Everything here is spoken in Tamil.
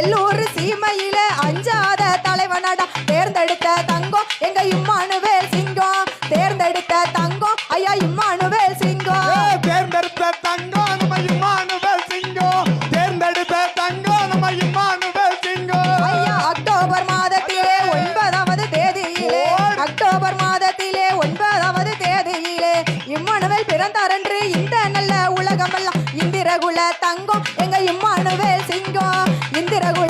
செல்லூர் சீமையில அஞ்சாத தலைவனடா. தேர்ந்தெடுத்த தங்கம் எங்க இம்மானுவேல் சிங்கம். தேர்ந்தெடுத்த தங்கம் ஐயா இம்மானுவேல் சிங்கம். தேர்ந்தெடுத்த தங்கம் நம்ம இம்மானுவேல் சிங்கம். தேர்ந்தெடுத்த தங்கம் நம்ம இம்மானுவேல் சிங்கம். ஐயா அக்டோபர் மாதத்திலே ஒன்பதாவது தேதியிலே. அக்டோபர் மாதத்திலே ஒன்பதாவது தேதியிலே. இம்மானுவேல் பிறந்தாரன்று இந்த நல்ல உலகமெல்லாம். இந்திரகுல தங்கம் எங்க இம்மானுவேல் சிங்கம். இந்திரகுல தங்கம்